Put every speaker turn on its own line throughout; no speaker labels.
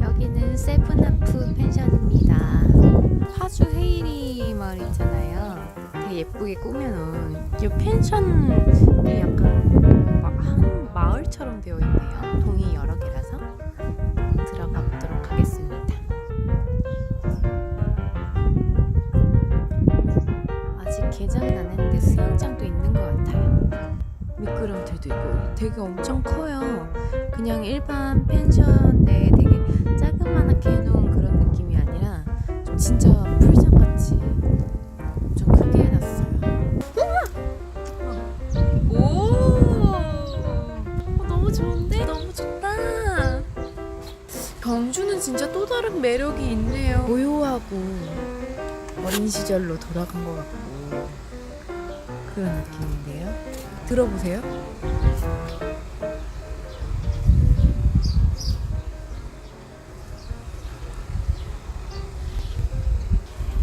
여기는 세븐아프 펜션입니다. 파주 헤이리 마을 있잖아요. 되게 예쁘게 꾸며놓은 이 펜션이 약간 마, 한 마을처럼 되어 있네요. 동이 여러 개라서 들어가 보도록 하겠습니다. 아직 개장은 안 했는데 수영장도 있는 것 같아요. 미끄럼틀도 있고 되게 엄청 커요. 그냥 일반 펜션 좋은데? 너무 좋다. 경주는 진짜 또 다른 매력이 있네요. 고요하고 어린 시절로 돌아간 것 같고 그런 느낌인데요. 들어보세요.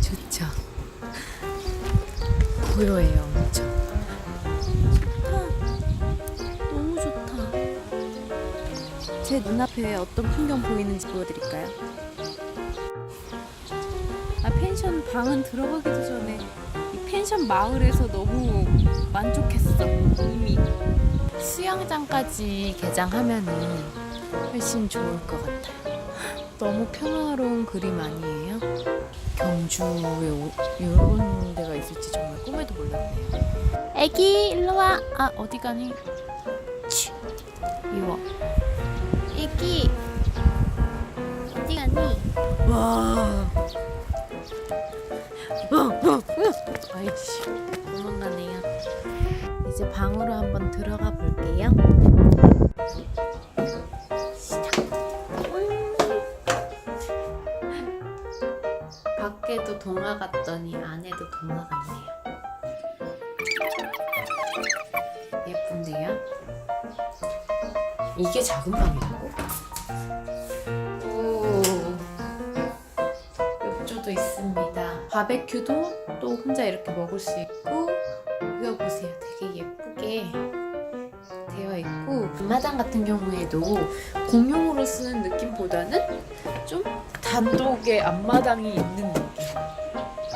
좋죠. 고요해요, 제 눈앞에 어떤 풍경 보이는지 보여드릴까요? 아, 펜션 방은 들어가기도 전에 이 펜션 마을에서 너무 만족했어, 이미. 수영장까지 개장하면은 훨씬 좋을 것 같아요. 너무 평화로운 그림 아니에요? 경주에 오- 이런 데가 있을지 정말 꿈에도 몰랐네요. 애기 일로 와. 아 어디 가니? 치. 이워. 애기 어디 가니? 와. 와, 와, 와. 아이씨 도망가네요. 이제 방으로 한번 들어가 볼게요. 밖에도 동화 같더니 안에도 동화 같네요. 예쁜데요? 이게 작은 방이라 바베큐도 또 혼자 이렇게 먹을 수 있고 이거 보세요. 되게 예쁘게 되어 있고 앞마당 같은 경우에도 공용으로 쓰는 느낌보다는 좀 단독의 앞마당이 있는 느낌.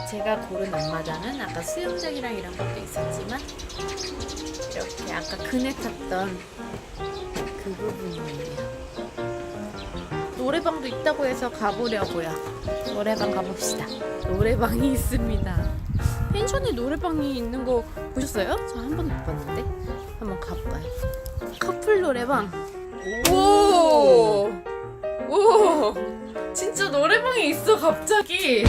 제가 고른 앞마당은 아까 수영장이랑 이런 것도 있었지만 이렇게 아까 그네 탔던 그 부분이에요. 노래방도 있다고 해서 가보려고요. 노래방 가봅시다. 노래방이 있습니다. 펜션에 노래방이 있는 거 보셨어요? 저 한 번도 못 봤는데 한번 가볼까요? 커플 노래방. 오! 오! 진짜 노래방이 있어 갑자기.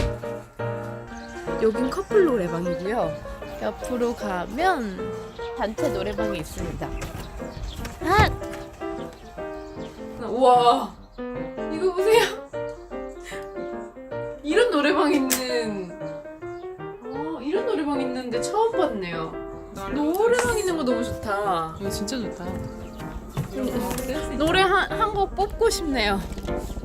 여긴 커플 노래방이고요. 옆으로 가면 단체 노래방이 있습니다. 아! 와 노래방 있는 어 이런 노래방 있는데 처음 봤네요. 노래방 있는 거 너무 좋다.
이거 진짜 좋다.
노래 한곡 뽑고 싶네요.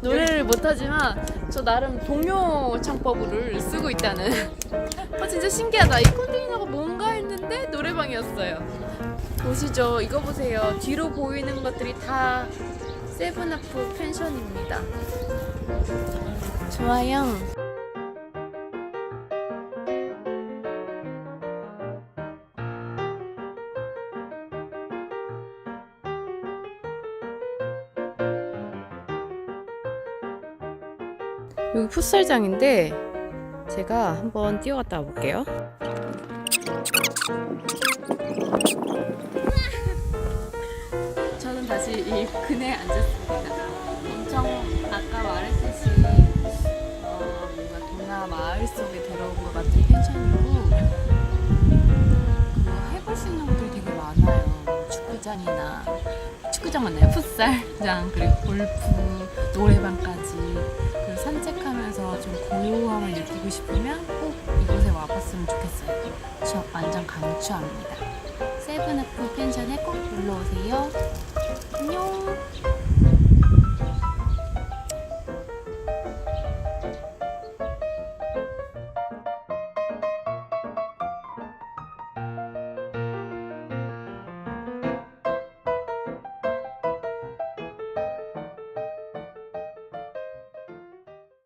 노래를 못하지만 저 나름 동요 창법을 쓰고 있다는. 아 진짜 신기하다. 이 컨테이너가 뭔가 했는데 노래방이었어요. 보시죠. 이거 보세요. 뒤로 보이는 것들이 다 세븐아프 펜션입니다. 좋아요. 여기 풋살장인데 제가 한번 뛰어갔다 와볼게요. 저는 다시 이 그네에 앉았습니다. 엄청 아까 말했듯이 어, 뭔가 동화 마을 속에 들어온 것 같은 펜션이고 그 해볼 수 있는 것들이 되게 많아요. 뭐 축구장이나 축구장 맞나요? 풋살장 그리고 골프 노래방까지 싶으면 꼭 이곳에 와봤으면 좋겠어요. 저 완전 강추합니다. 세븐애플 펜션에 꼭 놀러 오세요. 안녕.